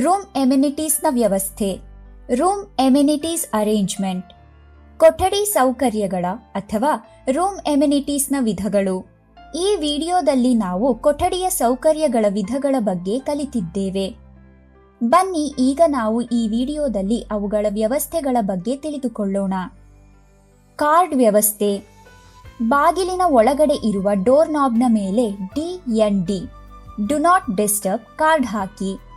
Room ಎಮ್ಯುನಿಟೀಸ್ನ ವ್ಯವಸ್ಥೆ room amenities arrangement ಕೊಠಡಿ ಸೌಕರ್ಯಗಳ ಅಥವಾ ರೂಮ್ ಎಮ್ಯುನಿಟೀಸ್ನ ವಿಧಗಳು. ಈ ವಿಡಿಯೋದಲ್ಲಿ ನಾವು ಕೊಠಡಿಯ ಸೌಕರ್ಯಗಳ ವಿಧಗಳ ಬಗ್ಗೆ ಕಲಿತಿದ್ದೇವೆ. ಬನ್ನಿ, ಈಗ ನಾವು ಈ ವಿಡಿಯೋದಲ್ಲಿ ಅವುಗಳ ವ್ಯವಸ್ಥೆಗಳ ಬಗ್ಗೆ ತಿಳಿದುಕೊಳ್ಳೋಣ. ಕಾರ್ಡ್ ವ್ಯವಸ್ಥೆ. ಬಾಗಿಲಿನ ಒಳಗಡೆ ಇರುವ ಡೋರ್ ನಾಬ್ನ ಮೇಲೆ D N D do not disturb card ಹಾಕಿ.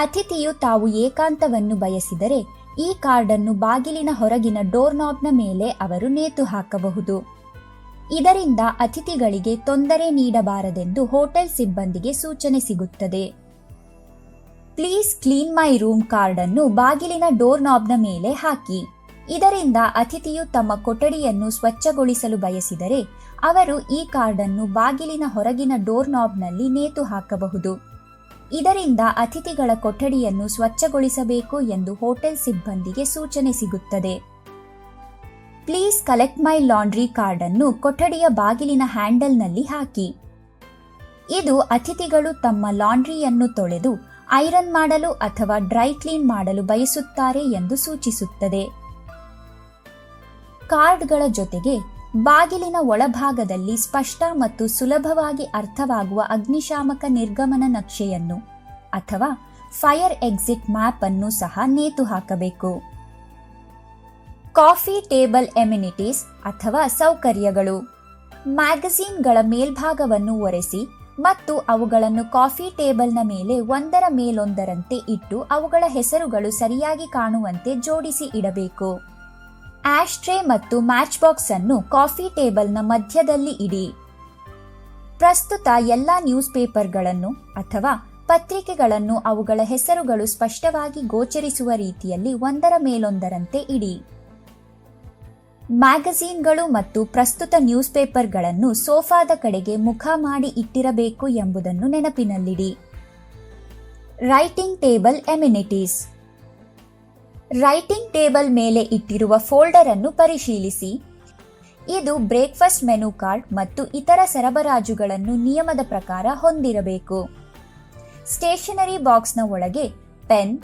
ಅತಿಥಿಯು ತಾವು ಏಕಾಂತವನ್ನು ಬಯಸಿದರೆ ಈ ಕಾರ್ಡನ್ನು ಬಾಗಿಲಿನ ಹೊರಗಿನ ಡೋರ್ನಾಬ್ನ ಮೇಲೆ ಅವರು ನೇತು ಹಾಕಬಹುದು. ಇದರಿಂದ ಅತಿಥಿಗಳಿಗೆ ತೊಂದರೆ ನೀಡಬಾರದೆಂದು ಹೋಟೆಲ್ ಸಿಬ್ಬಂದಿಗೆ ಸೂಚನೆ ಸಿಗುತ್ತದೆ. Please clean my room card ಅನ್ನು ಬಾಗಿಲಿನ ಡೋರ್ನಾಬ್ನ ಮೇಲೆ ಹಾಕಿ. ಇದರಿಂದ ಅತಿಥಿಯು ತಮ್ಮ ಕೊಠಡಿಯನ್ನು ಸ್ವಚ್ಛಗೊಳಿಸಲು ಬಯಸಿದರೆ ಅವರು ಈ ಕಾರ್ಡನ್ನು ಬಾಗಿಲಿನ ಹೊರಗಿನ ಡೋರ್ನಾಬ್ನಲ್ಲಿ ನೇತು ಹಾಕಬಹುದು. ಇದರಿಂದ ಅತಿಥಿಗಳ ಕೊಠಡಿಯನ್ನು ಸ್ವಚ್ಛಗೊಳಿಸಬೇಕು ಎಂದು ಹೋಟೆಲ್ ಸಿಬ್ಬಂದಿಗೆ ಸೂಚನೆ ಸಿಗುತ್ತದೆ. Please collect my laundry card ಅನ್ನು ಕೊಠಡಿಯ ಬಾಗಿಲಿನ ಹ್ಯಾಂಡಲ್ನಲ್ಲಿ ಹಾಕಿ. ಇದು ಅತಿಥಿಗಳು ತಮ್ಮ ಲಾಂಡ್ರಿಯನ್ನು ತೊಳೆದು, ಐರನ್ ಮಾಡಲು ಅಥವಾ ಡ್ರೈ ಕ್ಲೀನ್ ಮಾಡಲು ಬಯಸುತ್ತಾರೆ ಎಂದು ಸೂಚಿಸುತ್ತದೆ. ಕಾರ್ಡ್ಗಳ ಜೊತೆಗೆ ಬಾಗಿಲಿನ ಒಳಭಾಗದಲ್ಲಿ ಸ್ಪಷ್ಟ ಮತ್ತು ಸುಲಭವಾಗಿ ಅರ್ಥವಾಗುವ ಅಗ್ನಿಶಾಮಕ ನಿರ್ಗಮನ ನಕ್ಷೆಯನ್ನು ಅಥವಾ ಫೈರ್ ಎಕ್ಸಿಟ್ ಮ್ಯಾಪ್ ಅನ್ನು ಸಹ ನೇತು ಹಾಕಬೇಕು. ಕಾಫಿ ಟೇಬಲ್ ಎಮ್ಯುನಿಟೀಸ್ ಅಥವಾ ಸೌಕರ್ಯಗಳು. ಮ್ಯಾಗಝೀನ್ಗಳ ಮೇಲ್ಭಾಗವನ್ನು ಒರೆಸಿ ಮತ್ತು ಅವುಗಳನ್ನು ಕಾಫಿ ಟೇಬಲ್ನ ಮೇಲೆ ಒಂದರ ಮೇಲೊಂದರಂತೆ ಇಟ್ಟು ಅವುಗಳ ಹೆಸರುಗಳು ಸರಿಯಾಗಿ ಕಾಣುವಂತೆ ಜೋಡಿಸಿ ಇಡಬೇಕು. ಆಶ್ಟ್ರೇ ಮತ್ತು ಮ್ಯಾಚ್ ಬಾಕ್ಸ್ ಅನ್ನು ಕಾಫಿ ಟೇಬಲ್ನ ಮಧ್ಯದಲ್ಲಿ ಇಡಿ. ಪ್ರಸ್ತುತ ಎಲ್ಲ ನ್ಯೂಸ್ ಪೇಪರ್ಗಳನ್ನು ಅಥವಾ ಪತ್ರಿಕೆಗಳನ್ನು ಅವುಗಳ ಹೆಸರುಗಳು ಸ್ಪಷ್ಟವಾಗಿ ಗೋಚರಿಸುವ ರೀತಿಯಲ್ಲಿ ಒಂದರ ಮೇಲೊಂದರಂತೆ ಇಡಿ. ಮ್ಯಾಗಝೀನ್ಗಳು ಮತ್ತು ಪ್ರಸ್ತುತ ನ್ಯೂಸ್ ಪೇಪರ್ಗಳನ್ನು ಸೋಫಾದ ಕಡೆಗೆ ಮುಖ ಮಾಡಿ ಇಟ್ಟಿರಬೇಕು ಎಂಬುದನ್ನು ನೆನಪಿನಲ್ಲಿಡಿ. Writing table amenities. Writing table ಮೇಲೆ ಇಟ್ಟಿರುವ ಫೋಲ್ಡರ್ ಅನ್ನು ಪರಿಶೀಲಿಸಿ. ಇದು ಬ್ರೇಕ್ಫಾಸ್ಟ್ ಮೆನು ಕಾರ್ಡ್ ಮತ್ತು ಇತರ ಸರಬರಾಜುಗಳನ್ನು ನಿಯಮದ ಪ್ರಕಾರ ಹೊಂದಿರಬೇಕು. ಸ್ಟೇಷನರಿ ಬಾಕ್ಸ್ನ ಒಳಗೆ pen,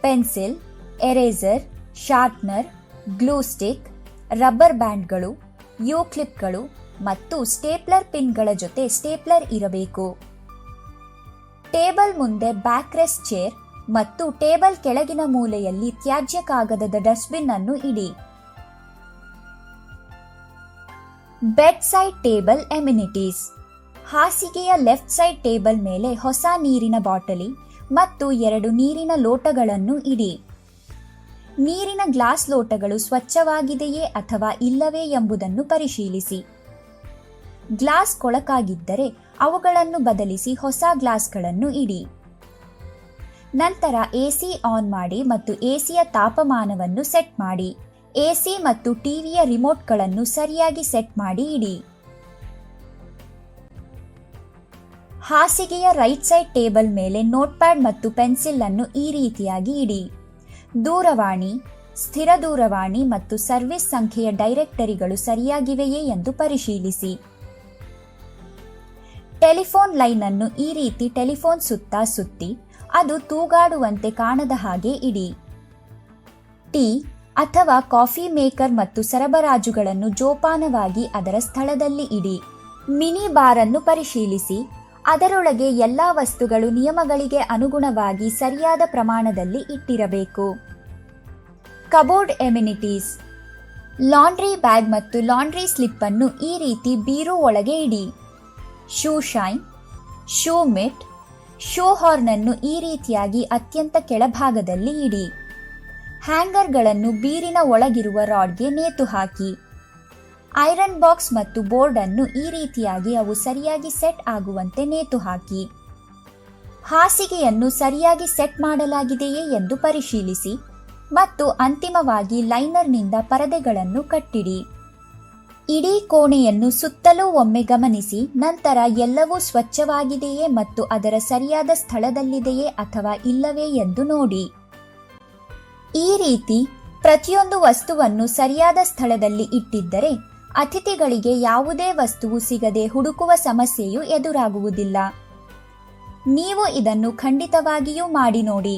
pencil, eraser, sharpener, glue stick, rubber ಬ್ಯಾಂಡ್ಗಳು, ಯೂ ಕ್ಲಿಪ್ಗಳು ಮತ್ತು ಸ್ಟೇಪ್ಲರ್ ಪಿನ್ಗಳ ಜೊತೆ ಸ್ಟೇಪ್ಲರ್ ಇರಬೇಕು. ಟೇಬಲ್ ಮುಂದೆ ಬ್ಯಾಕ್ ರೆಸ್ಟ್ ಚೇರ್ ಮತ್ತು ಟೇಬಲ್ ಕೆಳಗಿನ ಮೂಲೆಯಲ್ಲಿ ತ್ಯಾಜ್ಯ ಕಾಗದದ ಡಸ್ಟ್ಬಿನ್ ಅನ್ನು ಇಡಿ. ಬೆಡ್ ಸೈಡ್ ಟೇಬಲ್ ಎಮ್ಯುನಿಟೀಸ್ ಹಾಸಿಗೆಯ ಲೆಫ್ಟ್ ಸೈಡ್ ಟೇಬಲ್ ಮೇಲೆ ಹೊಸ ನೀರಿನ ಬಾಟಲಿ ಮತ್ತು ಎರಡು ನೀರಿನ ಲೋಟಗಳನ್ನು ಇಡಿ. ನೀರಿನ ಗ್ಲಾಸ್ ಲೋಟಗಳು ಸ್ವಚ್ಛವಾಗಿದೆಯೇ ಅಥವಾ ಇಲ್ಲವೇ ಎಂಬುದನ್ನು ಪರಿಶೀಲಿಸಿ. ಗ್ಲಾಸ್ ಕೊಳಕಾಗಿದ್ದರೆ ಅವುಗಳನ್ನು ಬದಲಿಸಿ ಹೊಸ ಗ್ಲಾಸ್ಗಳನ್ನು ಇಡಿ. ನಂತರ ಎಸಿ ಆನ್ ಮಾಡಿ ಮತ್ತು ಎಸಿಯ ತಾಪಮಾನವನ್ನು ಸೆಟ್ ಮಾಡಿ. ಎಸಿ ಮತ್ತು ಟಿವಿಯ ರಿಮೋಟ್ಗಳನ್ನು ಸರಿಯಾಗಿ ಸೆಟ್ ಮಾಡಿ ಇಡಿ. ಹಾಸಿಗೆಯ ರೈಟ್ ಸೈಡ್ ಟೇಬಲ್ ಮೇಲೆ ನೋಟ್ಪ್ಯಾಡ್ ಮತ್ತು ಪೆನ್ಸಿಲ್ ಅನ್ನು ಈ ರೀತಿಯಾಗಿ ಇಡಿ. ದೂರವಾಣಿ, ಸ್ಥಿರ ದೂರವಾಣಿ ಮತ್ತು ಸರ್ವಿಸ್ ಸಂಖ್ಯೆಯ ಡೈರೆಕ್ಟರಿಗಳು ಸರಿಯಾಗಿವೆಯೇ ಎಂದು ಪರಿಶೀಲಿಸಿ. ಟೆಲಿಫೋನ್ ಲೈನ್ ಅನ್ನು ಈ ರೀತಿ ಟೆಲಿಫೋನ್ ಸುತ್ತ ಸುತ್ತಿ ಅದು ತೂಗಾಡುವಂತೆ ಕಾಣದ ಹಾಗೆ ಇಡಿ. ಟೀ ಅಥವಾ ಕಾಫಿ ಮೇಕರ್ ಮತ್ತು ಸರಬರಾಜುಗಳನ್ನು ಜೋಪಾನವಾಗಿ ಅದರ ಸ್ಥಳದಲ್ಲಿ ಇಡಿ. ಮಿನಿ ಬಾರ್ ಅನ್ನು ಪರಿಶೀಲಿಸಿ. ಅದರೊಳಗೆ ಎಲ್ಲಾ ವಸ್ತುಗಳು ನಿಯಮಗಳಿಗೆ ಅನುಗುಣವಾಗಿ ಸರಿಯಾದ ಪ್ರಮಾಣದಲ್ಲಿ ಇಟ್ಟಿರಬೇಕು. ಕಬೋರ್ಡ್ ಎಮ್ಯುನಿಟೀಸ್ ಲಾಂಡ್ರಿ ಬ್ಯಾಗ್ ಮತ್ತು ಲಾಂಡ್ರಿ ಸ್ಲಿಪ್ ಅನ್ನು ಈ ರೀತಿ ಬೀರು ಒಳಗೆ ಇಡಿ. Shoe shine, shoe mitt shoe horn ಅನ್ನು ಈ ರೀತಿಯಾಗಿ ಅತ್ಯಂತ ಕೆಳಭಾಗದಲ್ಲಿ ಇಡಿ. ಹ್ಯಾಂಗರ್ಗಳನ್ನು ಬೀರಿನ ಒಳಗಿರುವ ರಾಡ್ಗೆ ನೇತು ಹಾಕಿ. ಐರನ್ ಬಾಕ್ಸ್ ಮತ್ತು ಬೋರ್ಡ್ ಅನ್ನು ಈ ರೀತಿಯಾಗಿ ಅವು ಸರಿಯಾಗಿ ಸೆಟ್ ಆಗುವಂತೆ ನೇತು ಹಾಕಿ. ಹಾಸಿಗೆಯನ್ನು ಸರಿಯಾಗಿ ಸೆಟ್ ಮಾಡಲಾಗಿದೆಯೇ ಎಂದು ಪರಿಶೀಲಿಸಿ ಮತ್ತು ಅಂತಿಮವಾಗಿ ಲೈನರ್ನಿಂದ ಪರದೆಗಳನ್ನು ಕಟ್ಟಿಡಿ. ಇಡೀ ಕೋಣೆಯನ್ನು ಸುತ್ತಲೂ ಒಮ್ಮೆ ಗಮನಿಸಿ, ನಂತರ ಎಲ್ಲವೂ ಸ್ವಚ್ಛವಾಗಿದೆಯೇ ಮತ್ತು ಅದರ ಸರಿಯಾದ ಸ್ಥಳದಲ್ಲಿದೆಯೇ ಅಥವಾ ಇಲ್ಲವೇ ಎಂದು ನೋಡಿ. ಈ ರೀತಿ ಪ್ರತಿಯೊಂದು ವಸ್ತುವನ್ನು ಸರಿಯಾದ ಸ್ಥಳದಲ್ಲಿ ಇಟ್ಟಿದ್ದರೆ, ಅತಿಥಿಗಳಿಗೆ ಯಾವುದೇ ವಸ್ತುವು ಸಿಗದೆ ಹುಡುಕುವ ಸಮಸ್ಯೆಯು ಎದುರಾಗುವುದಿಲ್ಲ. ನೀವು ಇದನ್ನು ಖಂಡಿತವಾಗಿಯೂ ಮಾಡಿ ನೋಡಿ.